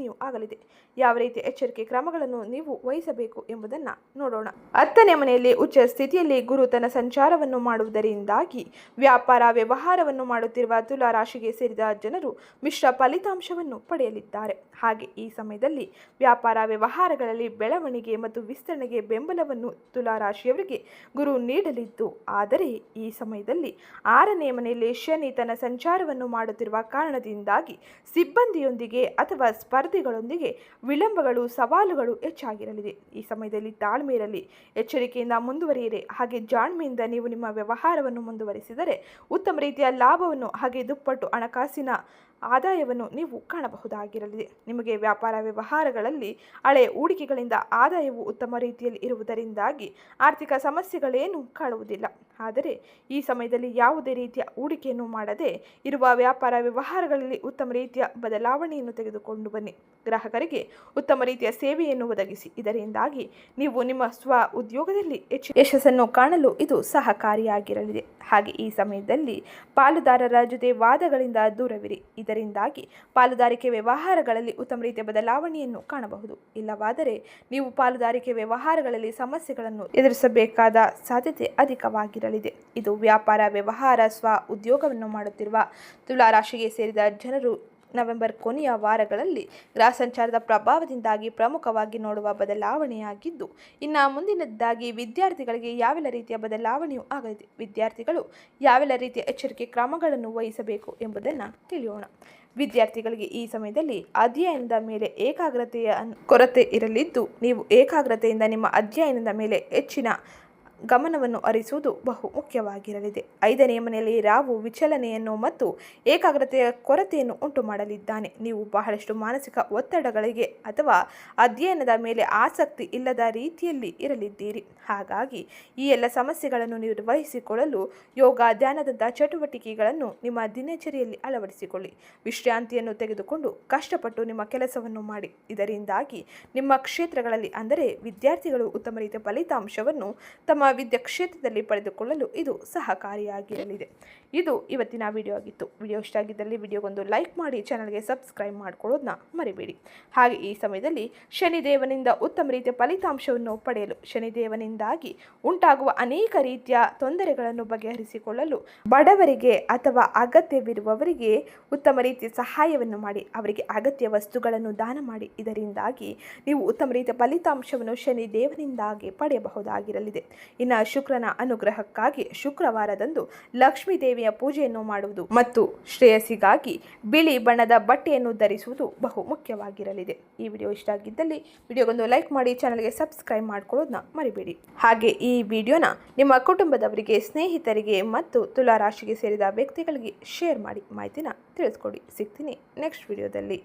ಬದಲಾವಣೆಯೂ ಆಗಲಿದೆ. ಯಾವ ರೀತಿಯ ಎಚ್ಚರಿಕೆ ಕ್ರಮಗಳನ್ನು ನೀವು ವಹಿಸಬೇಕು ಎಂಬುದನ್ನ ನೋಡೋಣ. ಹತ್ತನೇ ಮನೆಯಲ್ಲಿ ಉಚ್ಚ ಸ್ಥಿತಿಯಲ್ಲಿ ಗುರು ತನ್ನ ಸಂಚಾರವನ್ನು ಮಾಡುವುದರಿಂದಾಗಿ ವ್ಯಾಪಾರ, ವ್ಯವಹಾರವನ್ನು ಮಾಡುತ್ತಿರುವ ತುಲಾ ರಾಶಿಗೆ ಸೇರಿದ ಜನರು ಮಿಶ್ರ ಫಲಿತಾಂಶವನ್ನು ಪಡೆಯಲಿದ್ದಾರೆ. ಹಾಗೆ ಈ ಸಮಯದಲ್ಲಿ ವ್ಯಾಪಾರ, ವ್ಯವಹಾರಗಳಲ್ಲಿ ಬೆಳವಣಿಗೆ ಮತ್ತು ವಿಸ್ತರಣೆಗೆ ಬೆಂಬಲವನ್ನು ತುಲಾ ರಾಶಿಯವರಿಗೆ ಗುರು ನೀಡಲಿದ್ದು, ಆದರೆ ಈ ಸಮಯದಲ್ಲಿ ಆರನೇ ಮನೆಯಲ್ಲಿ ಶನಿ ತನ್ನ ಸಂಚಾರವನ್ನು ಮಾಡುತ್ತಿರುವ ಕಾರಣದಿಂದಾಗಿ ಸಿಬ್ಬಂದಿಯೊಂದಿಗೆ ಅಥವಾ ಸ್ಪರ್ಧಿಗಳೊಂದಿಗೆ ವಿಳಂಬಗಳು, ಸವಾಲುಗಳು ಹೆಚ್ಚಾಗಿರಲಿದೆ. ಈ ಸಮಯದಲ್ಲಿ ತಾಳ್ಮೆ ಇರಲಿ ಎಚ್ಚರಿಕೆಯಿಂದ ಮುಂದುವರಿಯಿರಿ. ಹಾಗೆ ಜಾಣ್ಮೆಯಿಂದ ನೀವು ನಿಮ್ಮ ವ್ಯವಹಾರವನ್ನು ಮುಂದುವರಿಸಿದರೆ ಉತ್ತಮ ರೀತಿಯ ಲಾಭವನ್ನು ಹಾಗೆ ದುಪ್ಪಟ್ಟು ಹಣಕಾಸಿನ ಆದಾಯವನ್ನು ನೀವು ಕಾಣಬಹುದಾಗಿರಲಿದೆ ನಿಮಗೆ ವ್ಯಾಪಾರ ವ್ಯವಹಾರಗಳಲ್ಲಿ ಹಳೆ ಹೂಡಿಕೆಗಳಿಂದ ಆದಾಯವು ಉತ್ತಮ ರೀತಿಯಲ್ಲಿ ಇರುವುದರಿಂದಾಗಿ ಆರ್ಥಿಕ ಸಮಸ್ಯೆಗಳೇನು ಕಾಣುವುದಿಲ್ಲ. ಆದರೆ ಈ ಸಮಯದಲ್ಲಿ ಯಾವುದೇ ರೀತಿಯ ಹೂಡಿಕೆಯನ್ನು ಮಾಡದೆ ಇರುವ ವ್ಯಾಪಾರ ವ್ಯವಹಾರಗಳಲ್ಲಿ ಉತ್ತಮ ರೀತಿಯ ಬದಲಾವಣೆಯನ್ನು ತೆಗೆದುಕೊಂಡು ಬನ್ನಿ. ಗ್ರಾಹಕರಿಗೆ ಉತ್ತಮ ರೀತಿಯ ಸೇವೆಯನ್ನು ಒದಗಿಸಿ. ಇದರಿಂದಾಗಿ ನೀವು ನಿಮ್ಮ ಸ್ವ ಉದ್ಯೋಗದಲ್ಲಿ ಹೆಚ್ಚು ಯಶಸ್ಸನ್ನು ಕಾಣಲು ಇದು ಸಹಕಾರಿಯಾಗಿರಲಿದೆ ಹಾಗೆ ಈ ಸಮಯದಲ್ಲಿ ಪಾಲುದಾರರ ಜೊತೆ ವಾದಗಳಿಂದ ದೂರವಿರಿ. ಇದರಿಂದಾಗಿ ಪಾಲುದಾರಿಕೆ ವ್ಯವಹಾರಗಳಲ್ಲಿ ಉತ್ತಮ ರೀತಿಯ ಬದಲಾವಣೆಯನ್ನು ಕಾಣಬಹುದು. ಇಲ್ಲವಾದರೆ ನೀವು ಪಾಲುದಾರಿಕೆ ವ್ಯವಹಾರಗಳಲ್ಲಿ ಸಮಸ್ಯೆಗಳನ್ನು ಎದುರಿಸಬೇಕಾದ ಸಾಧ್ಯತೆ ಅಧಿಕವಾಗಿರಲಿದೆ. ಇದು ವ್ಯಾಪಾರ, ವ್ಯವಹಾರ, ಸ್ವ ಉದ್ಯೋಗವನ್ನು ಮಾಡುತ್ತಿರುವ ತುಲಾರಾಶಿಗೆ ಸೇರಿದ ಜನರು ನವೆಂಬರ್ ಕೊನೆಯ ವಾರಗಳಲ್ಲಿ ಗ್ರಹ ಸಂಚಾರದ ಪ್ರಭಾವದಿಂದಾಗಿ ಪ್ರಮುಖವಾಗಿ ನೋಡುವ ಬದಲಾವಣೆಯಾಗಿದ್ದು, ಇನ್ನು ಮುಂದಿನದ್ದಾಗಿ ವಿದ್ಯಾರ್ಥಿಗಳಿಗೆ ಯಾವೆಲ್ಲ ರೀತಿಯ ಬದಲಾವಣೆಯೂ ಆಗಲಿದೆ, ವಿದ್ಯಾರ್ಥಿಗಳು ಯಾವೆಲ್ಲ ರೀತಿಯ ಎಚ್ಚರಿಕೆ ಕ್ರಮಗಳನ್ನು ವಹಿಸಬೇಕು ಎಂಬುದನ್ನು ತಿಳಿಯೋಣ. ವಿದ್ಯಾರ್ಥಿಗಳಿಗೆ ಈ ಸಮಯದಲ್ಲಿ ಅಧ್ಯಯನದ ಮೇಲೆ ಏಕಾಗ್ರತೆಯ ಕೊರತೆ ಇರಲಿದ್ದು, ನೀವು ಏಕಾಗ್ರತೆಯಿಂದ ನಿಮ್ಮ ಅಧ್ಯಯನದ ಮೇಲೆ ಹೆಚ್ಚಿನ ಗಮನವನ್ನು ಅರಿಸುವುದು ಬಹು ಮುಖ್ಯವಾಗಿರಲಿದೆ. ಐದನೇ ಮನೆಯಲ್ಲಿ ರಾವು ವಿಚಲನೆಯನ್ನು ಮತ್ತು ಏಕಾಗ್ರತೆಯ ಕೊರತೆಯನ್ನು ಉಂಟು ಮಾಡಲಿದ್ದಾನೆ ನೀವು ಬಹಳಷ್ಟು ಮಾನಸಿಕ ಒತ್ತಡಗಳಿಗೆ ಅಥವಾ ಅಧ್ಯಯನದ ಮೇಲೆ ಆಸಕ್ತಿ ಇಲ್ಲದ ರೀತಿಯಲ್ಲಿ ಇರಲಿದ್ದೀರಿ. ಹಾಗಾಗಿ ಈ ಎಲ್ಲ ಸಮಸ್ಯೆಗಳನ್ನು ನಿರ್ವಹಿಸಿಕೊಳ್ಳಲು ಯೋಗ, ಧ್ಯಾನದಂತಹ ಚಟುವಟಿಕೆಗಳನ್ನು ನಿಮ್ಮ ದಿನಚರಿಯಲ್ಲಿ ಅಳವಡಿಸಿಕೊಳ್ಳಿ. ವಿಶ್ರಾಂತಿಯನ್ನು ತೆಗೆದುಕೊಂಡು ಕಷ್ಟಪಟ್ಟು ನಿಮ್ಮ ಕೆಲಸವನ್ನು ಮಾಡಿ. ಇದರಿಂದಾಗಿ ನಿಮ್ಮ ಕ್ಷೇತ್ರಗಳಲ್ಲಿ ಅಂದರೆ ವಿದ್ಯಾರ್ಥಿಗಳು ಉತ್ತಮ ರೀತಿಯ ಫಲಿತಾಂಶವನ್ನು ತಮ್ಮ ವಿದ್ಯಾ ಕ್ಷೇತ್ರದಲ್ಲಿ ಪಡೆದುಕೊಳ್ಳಲು ಇದು ಸಹಕಾರಿಯಾಗಿರಲಿದೆ. ಇದು ಇವತ್ತಿನ ವಿಡಿಯೋ ಆಗಿತ್ತು. ವಿಡಿಯೋ ಇಷ್ಟ ಆಗಿದ್ದಲ್ಲಿ ವಿಡಿಯೋಗೊಂದು ಲೈಕ್ ಮಾಡಿ ಚಾನಲ್ಗೆ ಸಬ್ಸ್ಕ್ರೈಬ್ ಮಾಡ್ಕೊಳ್ಳೋದನ್ನ ಮರಿಬೇಡಿ. ಹಾಗೆ ಈ ಸಮಯದಲ್ಲಿ ಶನಿದೇವನಿಂದ ಉತ್ತಮ ರೀತಿಯ ಫಲಿತಾಂಶವನ್ನು ಪಡೆಯಲು, ಶನಿದೇವನಿಂದಾಗಿ ಉಂಟಾಗುವ ಅನೇಕ ರೀತಿಯ ತೊಂದರೆಗಳನ್ನು ಬಗೆಹರಿಸಿಕೊಳ್ಳಲು ಬಡವರಿಗೆ ಅಥವಾ ಅಗತ್ಯವಿರುವವರಿಗೆ ಉತ್ತಮ ರೀತಿಯ ಸಹಾಯವನ್ನು ಮಾಡಿ, ಅವರಿಗೆ ಅಗತ್ಯ ವಸ್ತುಗಳನ್ನು ದಾನ ಮಾಡಿ. ಇದರಿಂದಾಗಿ ನೀವು ಉತ್ತಮ ರೀತಿಯ ಫಲಿತಾಂಶವನ್ನು ಶನಿ ದೇವನಿಂದಾಗಿ ಪಡೆಯಬಹುದಾಗಿರಲಿದೆ. ಇನ್ನು ಶುಕ್ರನ ಅನುಗ್ರಹಕ್ಕಾಗಿ ಶುಕ್ರವಾರದಂದು ಲಕ್ಷ್ಮೀ ದೇವಿಯ ಪೂಜೆಯನ್ನು ಮಾಡುವುದು ಮತ್ತು ಶ್ರೇಯಸ್ಸಿಗಾಗಿ ಬಿಳಿ ಬಣ್ಣದ ಬಟ್ಟೆಯನ್ನು ಧರಿಸುವುದು ಬಹು ಮುಖ್ಯವಾಗಿರಲಿದೆ. ಈ ವಿಡಿಯೋ ಇಷ್ಟ ಆಗಿದ್ದಲ್ಲಿ ವಿಡಿಯೋಗೊಂದು ಲೈಕ್ ಮಾಡಿ, ಚಾನಲ್ಗೆ ಸಬ್ಸ್ಕ್ರೈಬ್ ಮಾಡ್ಕೊಳ್ಳೋದನ್ನ ಮರಿಬೇಡಿ. ಹಾಗೆ ಈ ವಿಡಿಯೋನ ನಿಮ್ಮ ಕುಟುಂಬದವರಿಗೆ, ಸ್ನೇಹಿತರಿಗೆ ಮತ್ತು ತುಲಾ ರಾಶಿಗೆ ಸೇರಿದ ವ್ಯಕ್ತಿಗಳಿಗೆ ಶೇರ್ ಮಾಡಿ ಮಾಹಿತಿನ ತಿಳಿಸ್ಕೊಡಿ. ಸಿಗ್ತೀನಿ ನೆಕ್ಸ್ಟ್ ವಿಡಿಯೋದಲ್ಲಿ.